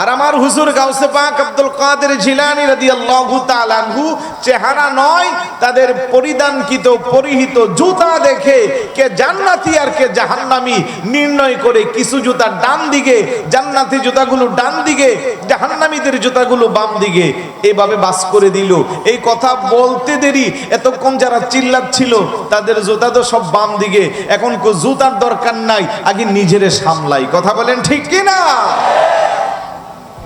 আর আমার হুজুর গাউসে পাক আব্দুল কাদের জিলানী রাদিয়াল্লাহু তাআলা আনহু চেহারা নয়, তাদের পরিধানকৃত পরিহিত জুতা দেখে কে জান্নাতি আর কে জাহান্নামি নির্ণয় করে কিছু জুতা ডান দিকে, জান্নাতি জুতাগুলো ডান দিকে, জাহান্নামীদের জুতাগুলো বাম দিকে এইভাবে বাস করে দিল। এই কথা বলতে দেরি, এতক্ষণ যারা চিল্লাচ্ছিল তাদের জুতা তো সব বাম দিকে, এখন জুতার দরকার নাই, আগে নিজেরে সামলাই। কথা বলেন ঠিক কি না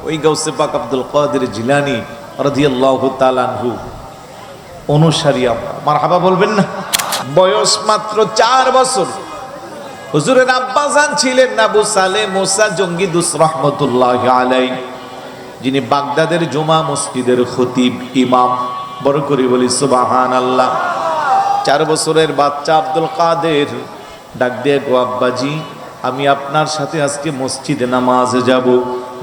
ওই গাউসে পাক আব্দুল কাদের জিলানি রাদিয়াল্লাহু তাআলা আনহু। অনুসারী আমরা মারহাবা বলবেন না? বয়স মাত্র চার বছর। হুজুরের আব্বাজান ছিলেন আবু সালে মোসা জঙ্গিদুস রহমতুল্লাহ আলাই যিনি বাগদাদের জুমা মসজিদের খতিব, ইমাম। বড় করে বলি সুবাহান আল্লাহ চার বছরের বাচ্চা আব্দুল কাদের। ডাক দিয়ে গো আব্বাজি, আমি আপনার সাথে আজকে মসজিদে নামাজে যাব।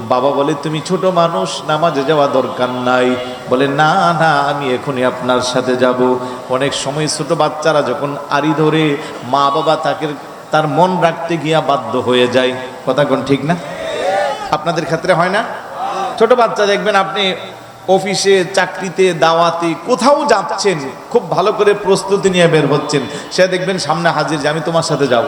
বাবা বলে, তুমি ছোট মানুষ, নামাজে যাওয়া দরকার নাই। বলে, না না, আমি এখনই আপনার সাথে যাব। অনেক সময় ছোট বাচ্চারা যখন আড়ি ধরে মা বাবা তাকে, তার মন রাখতে গিয়া বাধ্য হয়ে যায়। কথা কোন ঠিক না? আপনাদের ক্ষেত্রে হয় না? ছোট বাচ্চা দেখবেন আপনি অফিসে, চাকরিতে, দাওয়াতে কোথাও যাচ্ছেন, খুব ভালো করে প্রস্তুতি নিয়ে বের হচ্ছেন। সে দেখবেন সামনে হাজির যে, আমি তোমার সাথে যাব।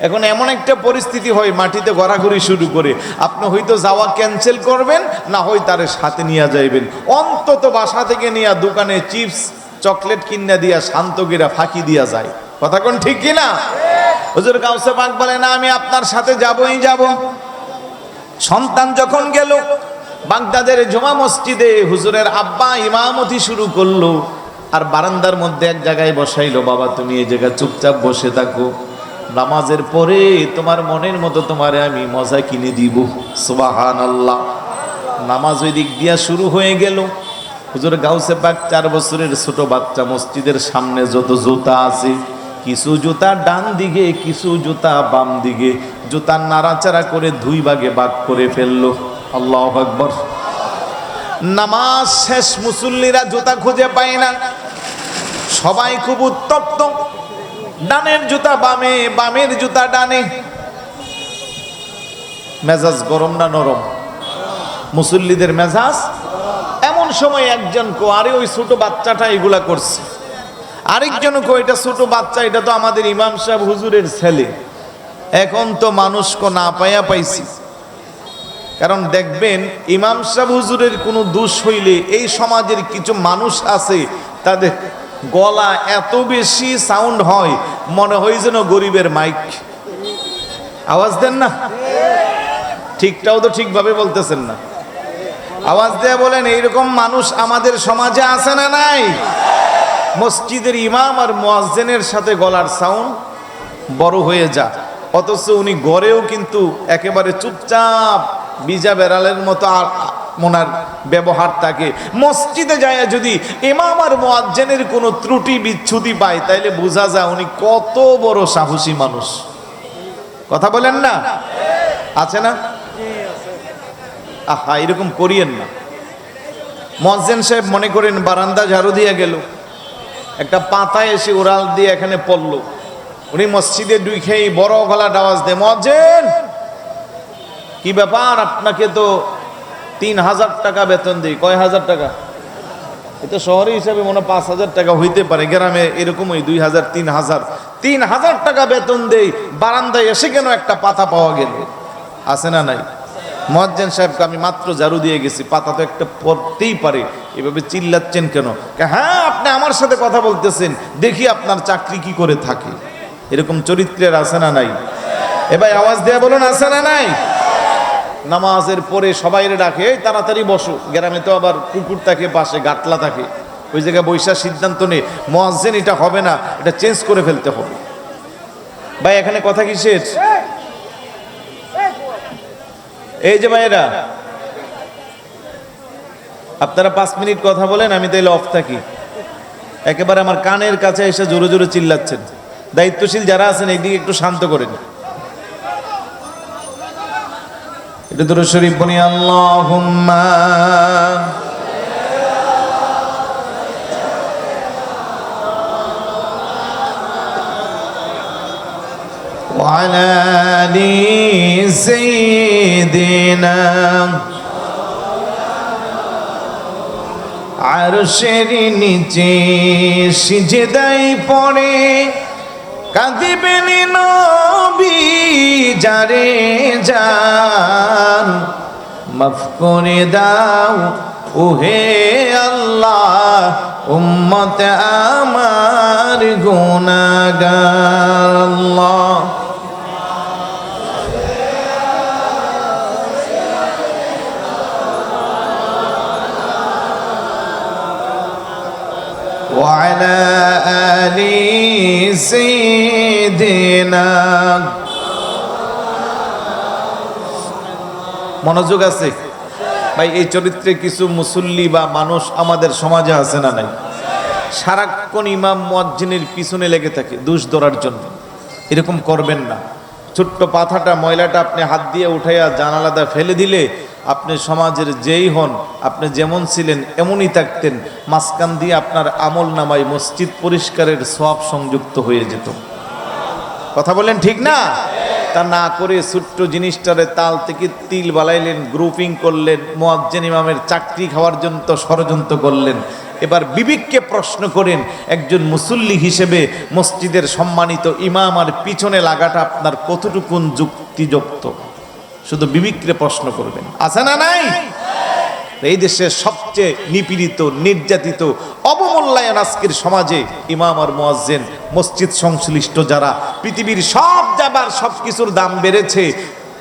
এখন এমন একটা পরিস্থিতি হয়, মাটিতে গড়াগড়ি শুরু করে। আপনি হয়তো যাওয়া ক্যান্সেল করবেন, না হয় তার সাথে নিয়ে যাইবেন। অন্তত বাসা থেকে নিয়ে দোকানে চিপস, চকলেট কিনা দিয়া শান্তগিরা ফাঁকি দিয়া যায়। কথা কোন ঠিক কিনা? হুজুর কাউসে পাক বলে, না, আমি আপনার সাথে যাবই যাব। সন্তান যখন গেল, বাগদাদের জমা মসজিদে হুজুরের আব্বা ইমামতি শুরু করল। আর বারান্দার মধ্যে এক জায়গায় বসাইলো, বাবা, তুমি এই জায়গায় চুপচাপ বসে থাকো। নামাজের পরে তোমার মনের মতো তোমারে আমি মজা কিনে দিব। সুবাহান আল্লাহ নামাজ ওই দিক দিয়া শুরু হয়ে গেল। হুজুর গাউসে পাক চার বছরের ছোট বাচ্চা, মসজিদের সামনে যত জুতা আছে, কিছু জুতা ডান দিকে, কিছু জুতা বাম দিকে, জুতা নাড়াচাড়া করে দুই ভাগে ভাগ করে ফেলল। আল্লাহ আকবর। নামাজ শেষ, মুসল্লিরা জুতা খুঁজে পায় না। সবাই খুব উত্তপ্ত। ডানের জুতা বামে, বামের জুতা ডানে। মেজাজ গরম না নরম? মুসল্লিদের মেজাজ? এমন সময় একজন কো আরে ওই ছোট বাচ্চাটা এগুলা করছে। আরেকজন কো এটা ছোট বাচ্চা, এটা তো আমাদের ইমাম সাহেব হুজুরের ছেলে। এখন তো মানুষ কো না পাইয়া পাইছি। কারণ দেখবেন, ইমাম সাহেব হুজুরের কোনো দোষ হইলে এই সমাজের কিছু মানুষ আছে, তাদের গলা এত বেশি সাউন্ড হয়, মনে হয় যেন গরিবের মাইক আওয়াজ দেন না? ঠিকটাও তো ঠিকভাবে বলতেছেন না। আওয়াজ দেয়া বলেন, এইরকম মানুষ আমাদের সমাজে আছে না নাই? মসজিদের ইমাম আর মোয়াজ্জেনের সাথে গলার সাউন্ড বড় হয়ে যা। অথচ উনি গড়েও কিন্তু একেবারে চুপচাপ, বিজা বেড়ালের মতো আর মোনার ব্যবহার থাকে মসজিদে যায় যদি ইমাম আর মোয়াজ্জেনের কোনো ত্রুটি, বিচ্ছুতি পায়, তাইলে বোঝা যায় উনি কত বড় সাহসী মানুষ। কথা বলেন না? আছে না? আহা, এরকম করিয়েন না। মজ্জেন সাহেব মনে করেন বারান্দা ঝাড়ু দিয়ে গেল। একটা পাতা এসে ওরাল দিয়ে এখানে পড়ল। উনি মসজিদে দুই খেয়ে বড় গলা ডাওয়াজ দেয় মজ্জেন কি ব্যাপার? আপনাকে তো তিন হাজার টাকা বেতন দিই। কয় হাজার টাকা এটা শহরে হিসাবে মনে পাঁচ হাজার টাকা হইতে পারে, গ্রামে এরকম ওই দুই হাজার তিন হাজার তিন হাজার টাকা বেতন দেই, বারান্দায় এসে কেন একটা পাতা পাওয়া গেল? আছে না নাই? মজ্জেন সাহেবকে আমি মাত্র ঝাড়ু দিয়ে গেছি, পাতা তো একটা পড়তেই পারে। এভাবে চিল্লাচ্ছেন কেন? হ্যাঁ আপনি আমার সাথে কথা বলতেছেন, দেখি আপনার চাকরি কি করে থাকে। এরকম চরিত্রের আছে না নাই? এবার আওয়াজ দেয়া বলুন, আছে না নাই? নামাজের পরে সবাই ডাকে, এই তাড়াতাড়ি বসো। গ্রামে তো আবার কুকুর থাকে পাশে গাতলা থাকে। ওই জায়গায় বৈশাখ সিদ্ধান্ত নেই মহাজেন এটা হবে না, এটা চেঞ্জ করে ফেলতে হবে। ভাই, এখানে কথা কিসের? এই যে ভাইয়েরা, আপনারা পাঁচ মিনিট কথা বলেন, আমি তাইলে অফ থাকি। একেবারে আমার কানের কাছে এসে জোরে জোরে চিল্লাচ্ছেন। দায়িত্বশীল যারা আছেন এইদিকে একটু শান্ত করেন। এটা দুরু শরীফ বনি আল্লাহুম্মা وعلى آل سيدنا আরশের নিচে সিজদাই পড়ে কাঁদিবেন নবী যারে যান মাফ করে দাও ওহে আল্লাহ উম্মত আমার গুনাহগার আল্লাহ وعلى آل سيدنا মনোযোগ আছে ভাই এই চরিত্রে কিছু মুসল্লি বা মানুষ আমাদের সমাজে আছে না নাই সারাক্ষণ ইমাম মুয়াজ্জিনের পিছনে লেগে থাকে দুষ ধরার জন্য এরকম করবেন না ছোট্ট পাথাটা ময়লাটা আপনি হাত দিয়ে উঠাইয়া জানালাদা ফেলে দিলে আপনি সমাজের যেই হন, আপনি যেমন ছিলেন এমনই থাকতেন, মাঝখান দিয়ে আপনার আমল নামায় মসজিদ পরিষ্কারের সব সংযুক্ত হয়ে যেত। কথা বলেন ঠিক না? তা না করে ছোট্ট জিনিসটারে তাল থেকে তিল বালাইলেন গ্রুপিং করলেন, মোয়াজ্জেন ইমামের চাকরি খাওয়ার জন্য ষড়যন্ত্র করলেন। এবার বিবেককে প্রশ্ন করেন, একজন মুসল্লি হিসেবে মসজিদের সম্মানিত ইমাম আর পিছনে লাগাটা আপনার কতটুকুন যুক্তিযুক্ত? শুধু বিবেককে প্রশ্ন করবেন। আছে না নাই? এই দেশের সবচেয়ে নিপীড়িত, নির্যাতিত, অবমূল্যায়ন আজকের সমাজে ইমাম আর মোয়াজ্জেন, মসজিদ সংশ্লিষ্ট যারা, পৃথিবীর সব যাবার সব কিছুর দাম বেড়েছে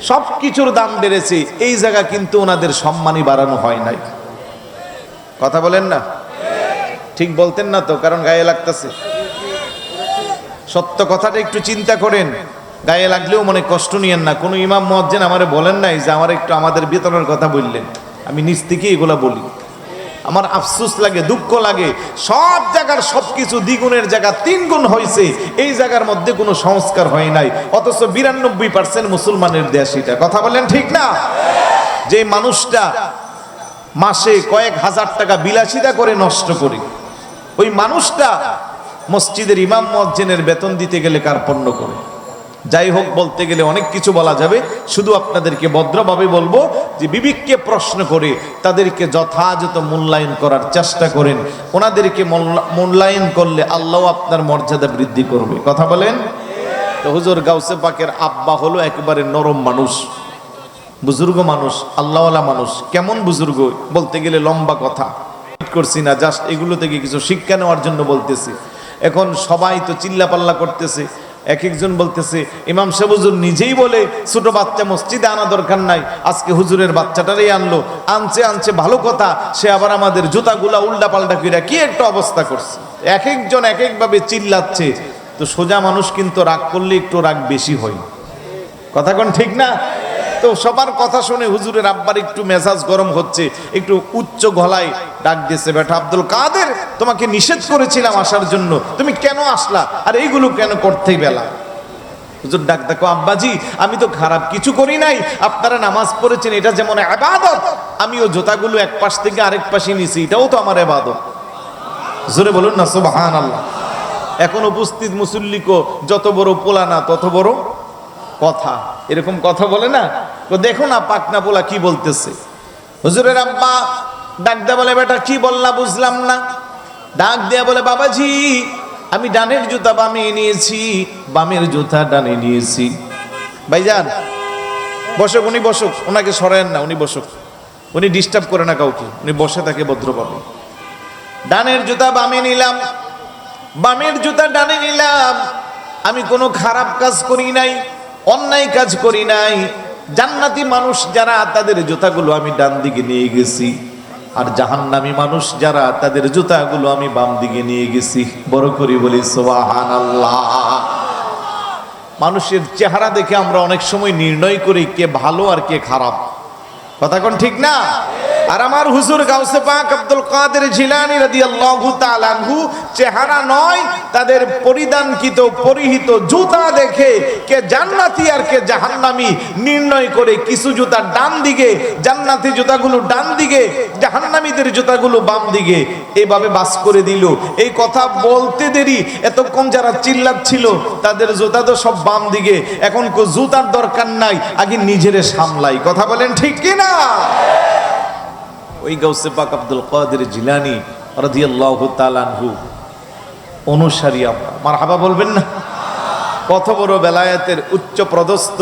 সব কিছুর দাম বেড়েছে, এই জায়গা কিন্তু ওনাদের সম্মানই বাড়ানো হয় নাই। কথা বলেন না? ঠিক বলতেন না তো, কারণ গায়ে লাগতেছে। সত্য কথাটা একটু চিন্তা করেন। গায়ে লাগলেও মনে কষ্ট নিয়েন না। কোনো ইমাম মজ্জেন আমারে বলেন নাই যে আমার একটু আমাদের বেতনের কথা বললেন। আমি নিজ থেকে এগুলা বলি। আমার আফসুস লাগে, দুঃখ লাগে। সব জায়গার সব কিছু দ্বিগুণের জায়গা তিন গুণ হয়েছে এই জায়গার মধ্যে কোনো সংস্কার হয় নাই। অথচ বিরানব্বই পার্সেন্ট মুসলমানের দেশ এটা। কথা বলেন ঠিক না? যে মানুষটা মাসে কয়েক হাজার টাকা বিলাসিতা করে নষ্ট করে। ওই মানুষটা মসজিদের ইমাম মজ্জেনের বেতন দিতে গেলে কার্পণ্য করে? যাই হোক বলতে গেলে অনেক কিছু বলা যাবে। শুধু আপনাদেরকে ভদ্রভাবে বলব যে বিবেককে প্রশ্ন করে তাদেরকে যথাযথ মূল্যায়ন করার চেষ্টা করেন। ওনাদেরকে মূল্যা- মূল্যায়ন করলে আল্লাহ আপনার মর্যাদা বৃদ্ধি করবে। কথা বলেন? তো হুজুর গাউসে পাকের আব্বা হলো একেবারে নরম মানুষ, বুজুর্গ মানুষ, আল্লাহওয়ালা মানুষ। কেমন বুজুর্গ? বলতে গেলে লম্বা কথা। করছি না জাস্ট এগুলো থেকে কিছু শিক্ষা নেওয়ার জন্য বলতেছি। এখন সবাই তো চিল্লাপাল্লা করতেছে এক একজন বলতেছে, ইমাম সাহেব হুজুর নিজেই বলে ছোট বাচ্চা মসজিদে আনা দরকার নাই, আজকে হুজুরের বাচ্চাটারই আনলো। আনছে আনছে, ভালো কথা, সে আবার আমাদের জুতাগুলা উল্টা পাল্টা কইরা কি একটা অবস্থা করছে। এক একজন এক একভাবে চিল্লাচ্ছে, তো সোজা মানুষ কিন্তু রাগ করলে একটু রাগ বেশি হয়। কথা কোন ঠিক না? তো সবার কথা শুনে হুজুরের আব্বার একটু মেজাজ গরম হচ্ছে, একটু উচ্চ গলায় ডাক দিয়েছে, বেটা আব্দুল কাদের, তোমাকে নিষেধ করেছিলাম আসার জন্য, তুমি কেন আসলা? আর এইগুলো কেন করতে বেলা হুজুর ডাক, দেখো আব্বাজি, আমি তো খারাপ কিছু করি নাই, আপনারা নামাজ পড়েছেন, এটা যেমন আবাদত, আমিও জোতাগুলো এক পাশ থেকে আরেক পাশে নিছি এটাও তো আমার আবাদত। জোরে বলুন না সুবহান আল্লাহ এখন উপস্থিত মুসল্লিকো যত বড় পোলানা তত বড় কথা। এরকম কথা বলে না? দেখো না পাকনা পোলা কি বলতেছে। হুজুরের আব্বা ডাক দেয়া বলে, বেটা, কি বললা বুঝলাম না। ডাক দেয়া বলে, বাবাজি, আমি ডানের জুতা বামে নিয়েছি বামের জুতা ডানে নিয়েছি। ভাইজান, বসুক, উনি বসুক ওনাকে সরায়েন না, উনি বসুক। উনি ডিস্টার্ব করে না কাউকে, উনি বসে থাকে ভদ্রভাবে। ডানের জুতা বামে নিলাম, বামের জুতা ডানে নিলাম। আমি কোনো খারাপ কাজ করি নাই, অন্যায় কাজ করি নাই জান্নাতি মানুষ যারা, তাদের জুতাগুলো আমি ডান দিকে নিয়ে গেছি। আর জাহান্নামি মানুষ যারা, তাদের জুতাগুলো আমি বাম দিকে নিয়ে গেছি। বড় করি বলি সোহান মানুষের চেহারা দেখে আমরা অনেক সময় নির্ণয় করি, কে ভালো আর কে খারাপ। কথা কোন ঠিক না? আর আমার হুজুর গাউসে পাক আব্দুল কাদের জিলানী রাদিয়াল্লাহু তাআলা আনহু চেহারা নয়, তাদের পরিধানকৃত পরিহিত জুতা দেখে কে জান্নাতি আর কে জাহান্নামী নির্ণয় করে কিছু জুতা ডান দিকে, জান্নাতি জুতাগুলো ডান দিকে, জাহান্নামীদের জুতাগুলো বাম দিকে। এইভাবে বাস করে দিল। এই কথা বলতে দেরি, এতক্ষণ যারা চিল্লাচ্ছিল, তাদের জুতা তো সব বাম দিকে। এখন জুতার দরকার নাই, আগে নিজেরে সামলাই। কথা বলেন ঠিক কি না ওই গাউসে পাক আব্দুল কাদের জিলানি রাদিয়াল্লাহু তাআলা আনহু। অনুসারী আমরা। মারহাবা বলবেন না? কত বড় বেলায়েতের উচ্চ পদস্থ।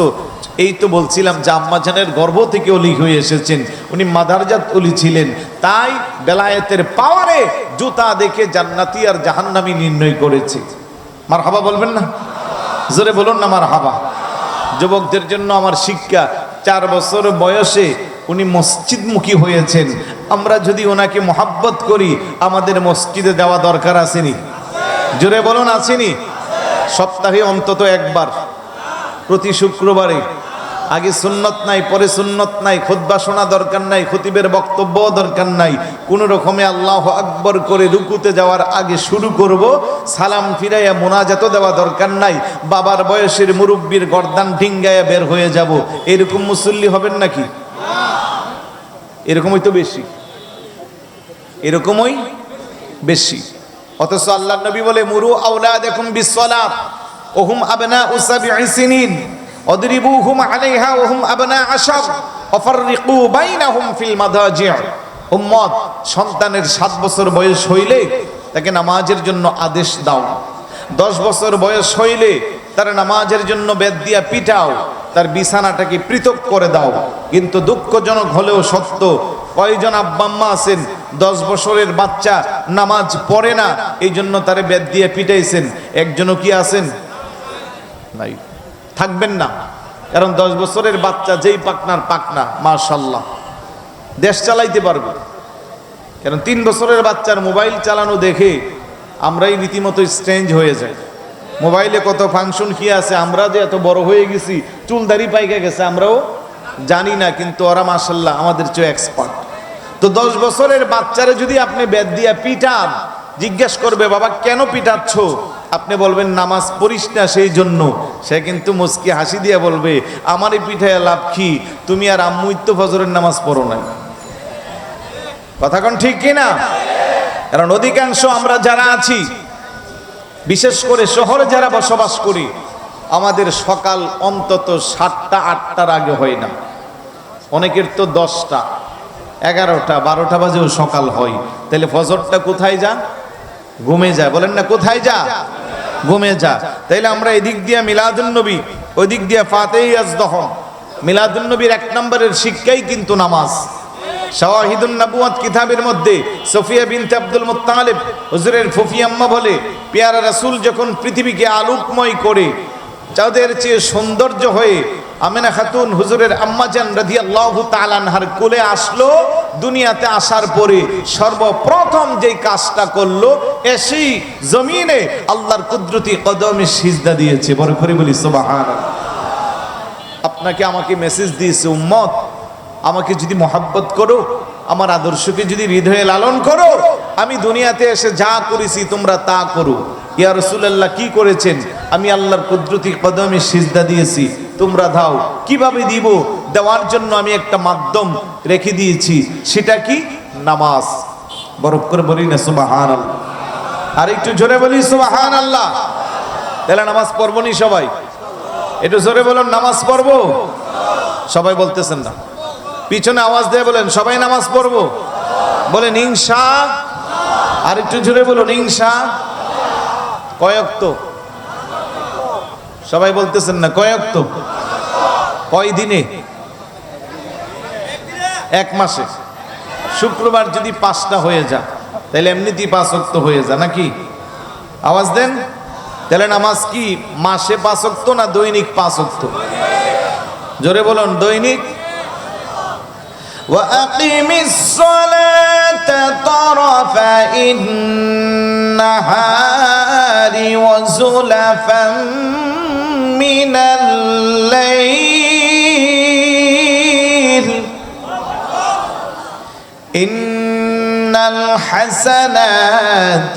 এই তো বলছিলাম যে আম্মাজানের গর্ভ থেকে অলি হয়ে এসেছেন। উনি মাদারজাত অলি ছিলেন। তাই বেলায়েতের পাওয়ারে জুতা দেখে জান্নাতি আর জাহান্নামি নির্ণয় করেছে। মার হাবা বলবেন না? জোরে বলুন না মার হাবা যুবকদের জন্য আমার শিক্ষা, চার বছর বয়সে উনি মসজিদমুখী হয়েছেন। আমরা যদি ওনাকে মোহাব্বত করি, আমাদের মসজিদে যাওয়া দরকার আসেনি। জোরে বলুন, আসেনি? সপ্তাহে অন্তত একবার, প্রতি শুক্রবারে। আগে সুন্নত নাই, পরে সুন্নত নাই খুদ্া শোনা দরকার নাই, খতিবের বক্তব্য দরকার নাই। কোন রকমে আল্লাহ আকবর করে রুকুতে যাওয়ার আগে শুরু করব, সালাম ফিরাইয়া মোনাজাতও দেওয়া দরকার নাই, বাবার বয়সের মুরব্বীর গর্দান ঢিঙ্গায়া বের হয়ে যাব। এরকম মুসল্লি হবেন নাকি? এরকমই তো বেশি। এরকমই বেশি। অথচ আল্লাহ নবী বলে, মুরু আউলা দেখুন বিশ্বলাপ ওহুম আবনা উসাবি সিনিন অদরিবুহুম আলাইহা, ওহুম আবনা আশার অফাররিকু বাইনাহুম ফিল মাদাজি' উম্মত, সন্তানের সাত বছর বয়স হইলে তাকে নামাজের জন্য আদেশ দাও। দশ বছর বয়স হইলে তার নামাজের জন্য বেদ দিয়া পিটাও। তার বিছানাটাকে পৃথক করে দাও। কিন্তু দুঃখজনক হলেও সত্য, কয়জন আব্বাম্মা আছেন, দশ বছরের বাচ্চা, নামাজ পড়ে না এই জন্য তারে বেদ দিয়ে পিটাইছেন। একজনও কি আছেন? নাই। থাকবেন না। কারণ দশ বছরের বাচ্চা যেই পাকনার পাকনা মাশাল্লাহ দেশ চালাইতে পারবে। কারণ তিন বছরের বাচ্চার মোবাইল চালানো দেখে আমরাই রীতিমতো স্ট্রেঞ্জ হয়ে যাই। মোবাইলে কত ফাংশন কি আছে? আমরা যে এত বড় হয়ে গেছি চুলদারি পাইকে গেছে, আমরাও জানি না, কিন্তু ওরা মাসাল্লাহ আমাদের চেয়ে এক্সপার্ট তো দশ বছরের বাচ্চারে যদি আপনি বেদ দিয়া পিটান, জিজ্ঞেস করবে, বাবা, কেন পিটাচ্ছ? আপনি বলবেন, নামাজ পড়িস না সেই জন্য। সে কিন্তু মুস্কি হাসি দিয়ে বলবে আমারই পিঠায় লাভ কি? তুমি আর আম্মু তো ফজরের নামাজ পড়ো না কথা কোন ঠিক কি না কারণ অধিকাংশ আমরা যারা আছি বিশেষ করে শহরে যারা বসবাস করি, আমাদের সকাল অন্তত সাতটা, আটটার আগে হয় না। অনেকের তো দশটা, এগারোটা, বারোটা বাজেও সকাল হয়। তাহলে ফজরটা কোথায় যা? ঘুমে যায় বলেন না, কোথায় যা? ঘুমে যা। তাইলে আমরা এদিক দিয়া মিলাদুন্নবী ওই দিক দিয়া ফাতেই আজদহম মিলাদুন্নবীর এক নম্বরের শিক্ষাই কিন্তু নামাজ। শাওয়াহিদুন নবুয়াত কিতাবের মধ্যে সফিয়া বিনতে আব্দুল মুত্তালিব হুজুরের ফুফি আম্মা বলে, পেয়ারা রাসূল যখন পৃথিবীকে আলোকময় করে যাদের চেয়ে সৌন্দর্য হয়ে আমেনা খাতুন হুজুরের আম্মাজান রাদিয়াল্লাহু তাআলা আনহার কোলে আসলো, দুনিয়াতে আসার পরে সর্বপ্রথম যেই কাজটা করল, এসেই জমিনে আল্লাহর কুদরতি কদমে সিজদা দিয়েছে। বড় করে বলি, সুবহানাল্লাহ। আপনাকে আমাকে মেসেজ দিয়েছে, উম্মত আমাকে যদি মহাব্বত করো, আমার আদর্শকে যদি হৃদয়ে লালন করো, আমি দুনিয়াতে এসে যা করেছি তোমরা তা করো। ইয়া রসুল্লাহ কি করেছেন? আমি আল্লাহর কুদরতি কদমে সিজদা দিয়েছি। তোমরা দাও। কীভাবে দিব? দেওয়ার জন্য আমি একটা মাধ্যম রেখে দিয়েছি। সেটা কি? নামাজ। বরফ করে বলি না সুবাহান আর একটু জোরে বলি সুবাহান আল্লাহ তাহলে নামাজ পড়ব নি সবাই? একটু জোরে বলুন, নামাজ পড়ব? সবাই বলতেছেন না। পিছনে আওয়াজ দিয়ে বলেন, সবাই নামাজ পড়ব? বলেন ইংসা আর একটু জোরে বলুন ইংসা কয়ক তো সবাই বলতেছেন না কয়ক তো কয় দিনে? এক মাসে। শুক্রবার যদি পাঁচটা হয়ে যায়, তাহলে এমনিতেই পাঁচ অক্ত হয়ে যায়, নাকি? আওয়াজ দেন। তাহলে নামাজ কি, মাসে পাঁচ অক্ত না দৈনিক পাঁচ অক্ত জোরে বলুন, দৈনিক وأقم الصلاة طرفي النهار وزلفا من الليل. إن الحسنات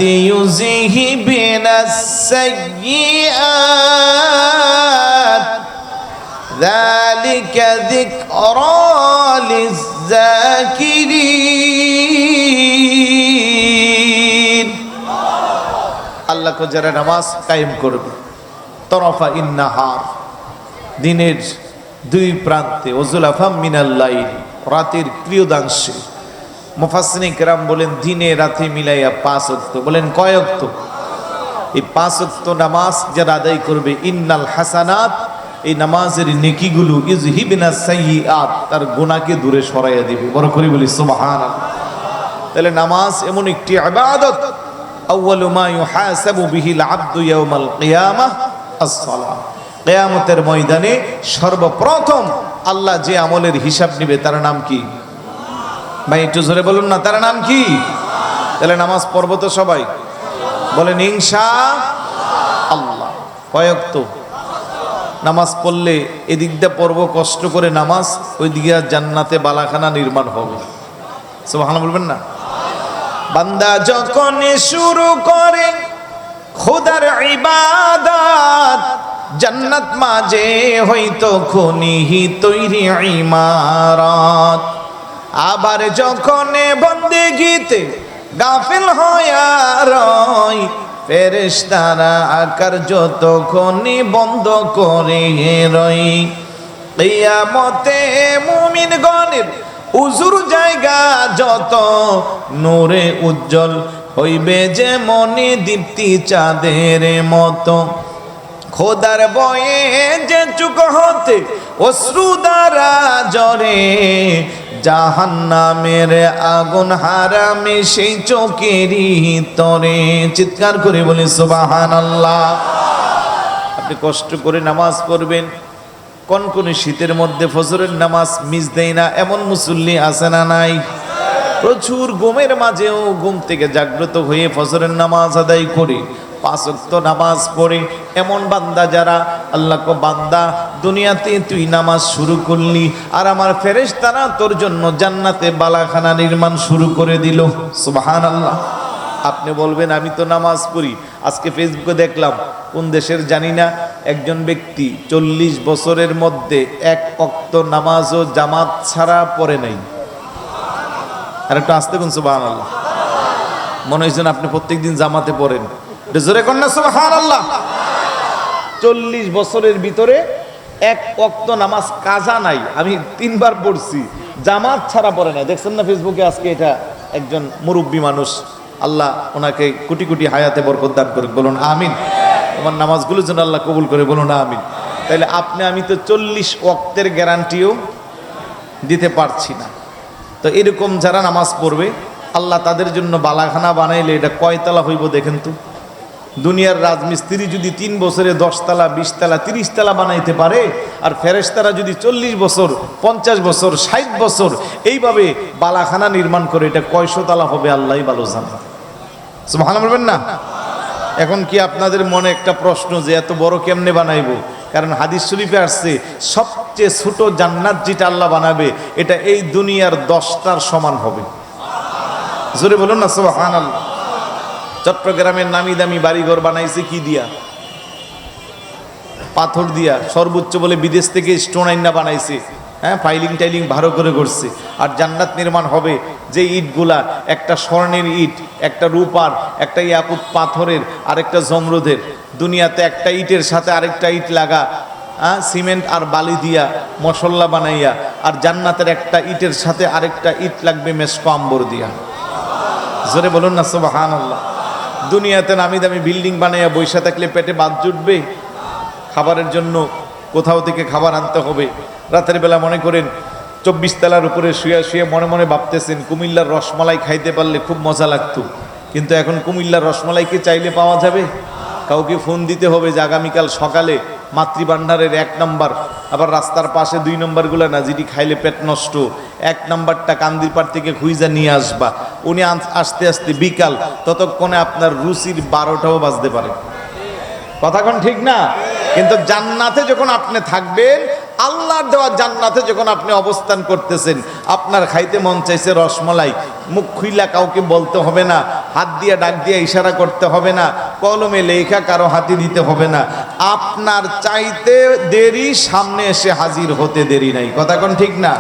يذهبن السيئات. ذلك ذكرى للذاكرين আল্লাহ কো যারা নামাজ কায়েম করবে তরফা ইন্নাহার দিনের দুই প্রান্তে ওজুলাফাম মিনাল্লাইল রাতের প্রিয়দাংশে মুফাসসিনে কেরাম বলেন দিনে রাতে মিলাইয়া পাঁচ অক্ত বলেন কয় অক্ত এই পাঁচ অক্ত নামাজ যারা আদায় করবে ইন্নাল হাসানাত এই নামাজের নেকিগুলো তার গুনাহকে দূরে সরাইয়া দিবে। বড় করে বলি, সুবহানাল্লাহ। তাহলে নামাজ এমন একটি ইবাদত। আউয়ালু মা ইউহাসাবু বিহিল আবদু ইয়াউমাল কিয়ামাহ, আস-সালাহ। কিয়ামতের ময়দানে সর্বপ্রথম আল্লাহ যে আমলের হিসাব নেবে, তার নাম কি? ভাই, একটু জোরে বলুন না, তার নাম কি? তাহলে নামাজ পড়ব তো সবাই। বলেন, ইনশা আল্লাহ। কয়েক তো। নামাজ পড়লে এদিক দিয়ে পড়ব, কষ্ট করে নামাজ, ওই দিকে জান্নাতে বালাখানা নির্মাণ হবে। সুবহানাল্লাহ বলবেন না? বান্দা যখন শুরু করে খোদার ইবাদত, জান্নাত মাঝে হইতো খনিহি তৈরি ইমারত। আবার যখন বন্দেগিতে গাফিল হয়া রয় ফেরেশতারা আকার যতক্ষণই বন্ধ করে রই, কিয়ামতে মুমিন গণের উজুর জায়গা যত নূরে উজ্জ্বল হইবে যে মনে দীপ্তি চাঁদের মতো। খোদার বয়ে যে চুক হতে অশ্রু দ্বারা জরে জাহান্নামের আগুন হারামে সেই চোখেরই তরে। চিৎকার করে বলি সুবাহান আল্লাহ আপনি কষ্ট করে নামাজ পড়বেন, কোন কোন শীতের মধ্যে ফজরের নামাজ মিস দেয় না, এমন মুসল্লি আছে না নাই? প্রচুর ঘুমের মাঝেও ঘুম থেকে জাগ্রত হয়ে ফজরের নামাজ আদায় করে। পাঁচক্ত নামাজ পড়ে, এমন বান্দা যারা, আল্লাহ কো বান্দা, দুনিয়াতে তুই নামাজ শুরু করলি, আর আমার ফেরেশতারা তোর জন্য জান্নাতে বালাখানা নির্মাণ শুরু করে দিল। সুবহান আল্লাহ আপনি বলবেন, আমি তো নামাজ পড়ি, আজকে ফেসবুকে দেখলাম, কোন দেশের জানি না, একজন ব্যক্তি চল্লিশ বছরের মধ্যে এক অক্ত নামাজ ও জামাত ছাড়া পড়ে নাই। আর একটু আসতে কোন সুবাহ আল্লাহ মনে হয়েছে না আপনি প্রত্যেকদিন জামাতে পড়েন। চল্লিশ বছরের ভিতরে এক অক্ত নামাজ কাজা নাই, আমি তিনবার পড়ছি, জামাত ছাড়া পড়ে নাই। দেখছেন না ফেসবুকে আজকে এটা একজন মুরব্বী মানুষ, আল্লাহ ওনাকে কোটি কোটি হায়াতে বরকত দান করুক, বলুন আমিন। আমার নামাজগুলো যেন আল্লাহ কবুল করে বলুন আমিন। তাইলে আপনি, আমি তো চল্লিশ অক্তের গ্যারান্টিও দিতে পারছি না। তো এরকম যারা নামাজ পড়বে, আল্লাহ তাদের জন্য বালাখানা বানাইলে এটা কয়তলা হইব দেখেন তো? দুনিয়ার রাজমিস্ত্রি যদি তিন বছরে দশতলা, বিশতলা, তিরিশতলা বানাইতে পারে, আর ফেরেশতারা যদি চল্লিশ বছর, পঞ্চাশ বছর, ষাট বছর, এইভাবে বালাখানা নির্মাণ করে, এটা কয়শতলা হবে আল্লাহ ভালো জানে। ভালো বলবেন না? এখন কি আপনাদের মনে একটা প্রশ্ন যে এত বড় কেমনে বানাইবো? কারণ হাদিস শরীফে আসছে, সবচেয়ে ছোট জান্নাত যেটা আল্লাহ বানাবে, এটা এই দুনিয়ার দশটার সমান হবে। জোরে বলুন না সোহান আল্লাহ চট্টগ্রামের নামি দামি বাড়িঘর বানাইছে কি দিয়া? পাথর দিয়া, সর্বোচ্চ বলে বিদেশ থেকে স্টোন আইনা বানাইছে। হ্যাঁ ফাইলিং টাইলিং ভালো করে করছে। আর জান্নাত নির্মাণ হবে যে ইটগুলা, একটা স্বর্ণের ইট, একটা রূপার, একটা ইয়াকুত পাথরের, আরেকটা জমরুদের। দুনিয়াতে একটা ইটের সাথে আরেকটা ইট লাগা হ্যাঁ সিমেন্ট আর বালি দিয়া মশল্লা বানাইয়া, আর জান্নাতের একটা ইটের সাথে আরেকটা ইট লাগবে মেসকো আম্বর দিয়া। জোরে বলুন না সুবাহান আল্লাহ দুনিয়াতে নামি দামি বিল্ডিং বানাইয়া বৈশা থাকলে পেটে বাদ জুটবে। খাবারের জন্য কোথাও থেকে খাবার আনতে হবে। রাতের বেলা মনে করেন, চব্বিশ তলার উপরে শুয়ে শুয়ে মনে মনে ভাবতেছেন, কুমিল্লার রসমালাই খাইতে পারলে খুব মজা লাগতো। কিন্তু এখন কুমিল্লার রসমালাইকে চাইলে পাওয়া যাবে? কাউকে ফোন দিতে হবে যে আগামীকাল সকালে মাতৃভাণ্ডারের এক নম্বর, আবার রাস্তার পাশে দুই নম্বরগুলো না, যেটি খাইলে পেট নষ্ট। এক নম্বরটা কান্দির কান্দিরপাড় থেকে খুঁজা নিয়ে আসবা। উনি আসতে আসতে বিকাল, ততক্ষণে আপনার রুচির বারোটাও বাজতে পারে। কথাক্ষণ ঠিক না? কিন্তু জান্নাতে যখন আপনি থাকবেন আল্লাহর দেওয়া জান্নাতে যখন আপনি অবস্থান করতেছেন, আপনার খাইতে মন চাইছে রসমলাই, মুখ খুইলা কাউকে বলতে হবে না, হাত দিয়ে ডাক দিয়ে ইশারা করতে হবে না, কলমে লেখা কারও হাতে দিতে হবে না। আপনার চাইতে দেরি, সামনে এসে হাজির হতে দেরি নাই। কথা কোন ঠিক না?